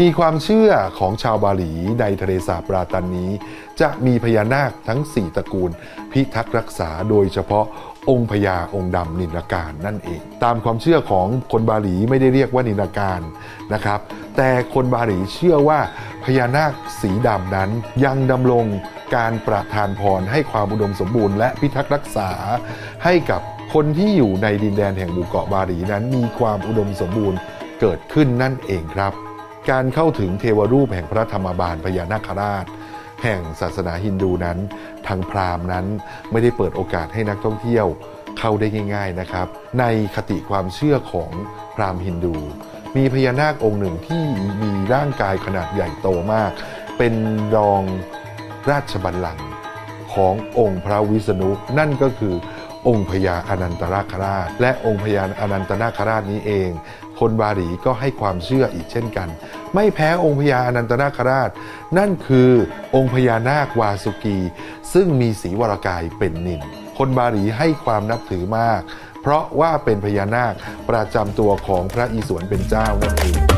มีความเชื่อของชาวบาหลีในทะเลสาบปราตันนี้ จะมีพญานาคทั้ง 4ตระกูล พิทักษ์รักษาโดยเฉพาะองค์พญาองค์ดำนินการนั่นเอง ตามความเชื่อของคนบาหลีไม่ได้เรียกว่านินการนะครับ แต่คนบาหลีเชื่อว่าพญานาคสีดำนั้นยังดำรงการประทานพรให้ความอุดมสมบูรณ์และพิทักษ์รักษาให้กับคนที่อยู่ในดินแดนแห่งหมู่เกาะบาหลีนั้นมีความอุดมสมบูรณ์เกิดขึ้นนั่นเองครับ การเข้าถึงเทวรูปแห่งพระธรรมบาลพญานาคราช แห่งศาสนาฮินดูนั้น ทางพราหมณ์นั้นไม่ได้เปิดโอกาสให้นักท่องเที่ยวเข้าได้ง่าย ๆนะครับ ในคติความเชื่อของพราหมณ์ฮินดู มีพญานาคองค์หนึ่งที่มีร่างกายขนาดใหญ่โตมาก เป็นรองราชบัลลังก์ขององค์พระวิษณุนั่นก็คือ องค์พญาอนันตนาคราช และองค์พญาอนันตนาคราชนี้เอง คนบาหลีก็ให้ความเชื่ออีกเช่นกัน ไม่แพ้องค์พญาอนันตนาคราช นั่นคือองค์พญานาควาสุกี ซึ่งมีสีวรกายเป็นนินคนบาหลีให้ความนับถือมาก เพราะว่าเป็นพญานาคประจำตัวของพระอิศวรเป็นเจ้านั่นเอง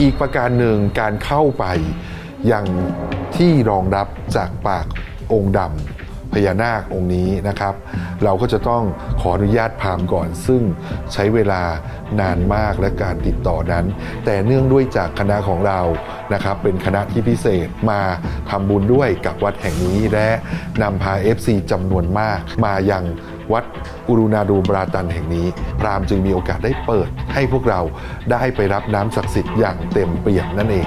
อีกประการหนึ่งการเข้าไปยังที่รองรับจากปากองค์ดำพญานาคองค์นี้นะครับ เราก็จะต้องขออนุญาตพามก่อน ซึ่งใช้เวลานานมากและการติดต่อนั้น แต่เนื่องด้วยจากคณะของเรานะครับ เป็นคณะที่พิเศษมาทำบุญด้วยกับวัดแห่งนี้และนำพา FC จำนวนมากมายัง วัดอุรุณาดูบราตันแห่งนี้ พราหมณ์จึงมีโอกาสได้เปิดให้พวกเราได้ไปรับน้ำศักดิ์สิทธิ์อย่างเต็มเปี่ยมนั่นเอง